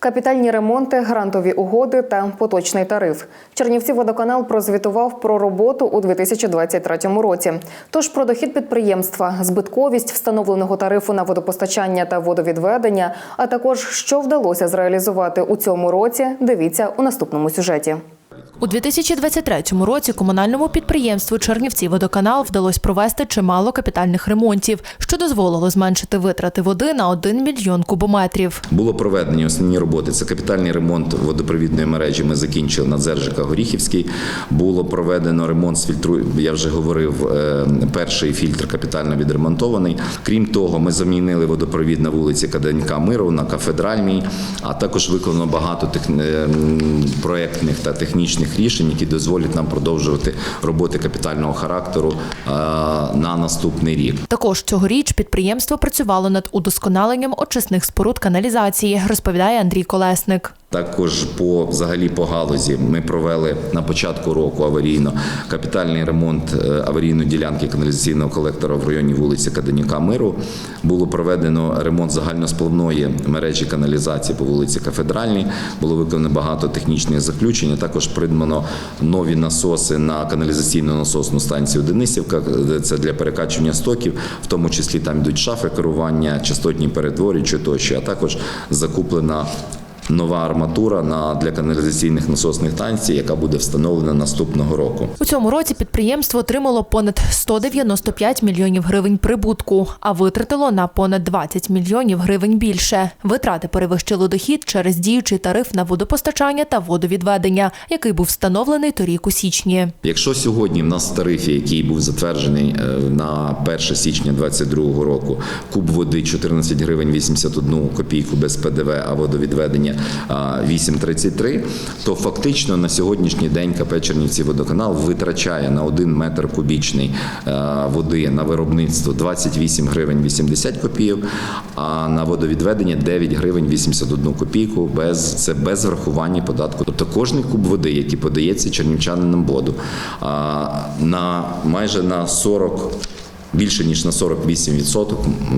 Капітальні ремонти, грантові угоди та поточний тариф. Чернівці водоканал прозвітував про роботу у 2023 році. Тож про дохід підприємства, збитковість встановленого тарифу на водопостачання та водовідведення, а також що вдалося зреалізувати у цьому році. Дивіться у наступному сюжеті. У 2023 році комунальному підприємству Чернівці водоканал вдалося провести чимало капітальних ремонтів, що дозволило зменшити витрати води на 1 мільйон кубометрів. Було проведені основні роботи. Це капітальний ремонт водопровідної мережі. Ми закінчили на Дзержика Горіхівський. Було проведено ремонт з фільтру. Я вже говорив, е, перший фільтр капітально відремонтований. Крім того, ми замінили водопровід на вулиці Каденька Миру на кафедральній, а також виконано багато тех- е, м, проектних та технічних рішень, які дозволять нам продовжувати роботи капітального характеру е, на наступний рік. Також цьогоріч підприємство працювало над удосконаленням очисних споруд каналізації, розповідає Андрій Колесник. Також по взагалі по галузі ми провели на початку року аварійно капітальний ремонт е, аварійної ділянки каналізаційного колектора в районі вулиці Каденюка Миру. Було проведено ремонт загальносплавної мережі каналізації по вулиці Кафедральній. Було виконано багато технічних заключень. Також придбано нові насоси на каналізаційну насосну станцію Денисівка. Е, Це для перекачування стоків, в тому числі там йдуть шафи керування, частотні перетворюючі тощо, а також закуплена. Нова арматура на для каналізаційних насосних станцій, яка буде встановлена наступного року. У цьому році підприємство отримало понад 195 мільйонів гривень прибутку, а витратило на понад 20 мільйонів гривень більше. Витрати перевищили дохід через діючий тариф на водопостачання та водовідведення, який був встановлений торік у січні. Якщо сьогодні в нас в тарифі, який був затверджений е, на 1 січня 2022 року, куб води 14 гривень 81 копійку без ПДВ, а водовідведення 8,33, то фактично на сьогоднішній день КП Чернівці водоканал витрачає на 1 метр кубічний води на виробництво 28 гривень 80 копійок, а на водовідведення 9 гривень 81 копійку без це без врахування податку. Тобто кожний куб води, який подається чернівчанинам воду, на майже на 40 Більше ніж на 48%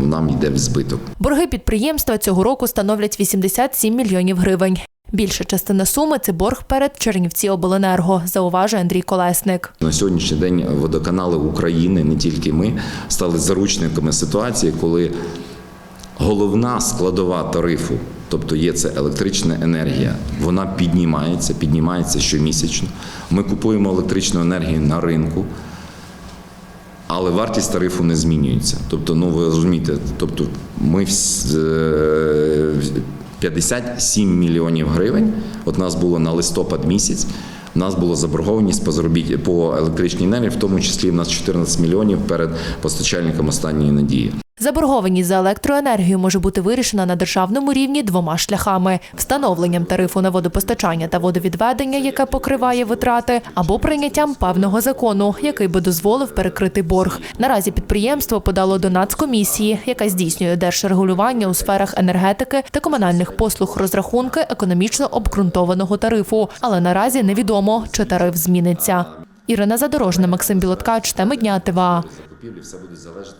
нам йде в збиток. Борги підприємства цього року становлять 87 мільйонів гривень. Більша частина суми це борг перед Чернівці обленерго, зауважує Андрій Колесник. На сьогоднішній день водоканали України, не тільки ми, стали заручниками ситуації, коли головна складова тарифу, тобто є це електрична енергія, вона піднімається, піднімається щомісячно. Ми купуємо електричну енергію на ринку. Але вартість тарифу не змінюється. Тобто, ну ви розумієте, тобто ми вс- е, 57 мільйонів гривень. От нас було на листопад місяць. У нас було заборгованість по заробіт по електричній енергії, в тому числі в нас 14 мільйонів перед постачальником останньої надії. Заборгованість за електроенергію може бути вирішена на державному рівні двома шляхами: встановленням тарифу на водопостачання та водовідведення, яке покриває витрати, або прийняттям певного закону, який би дозволив перекрити борг. Наразі підприємство подало до Нацкомісії, яка здійснює держрегулювання у сферах енергетики та комунальних послуг розрахунки економічно обґрунтованого тарифу. Але наразі невідомо, чи тариф зміниться. Ірина Задорожна, Максим Білоткач, теми дня ТВА.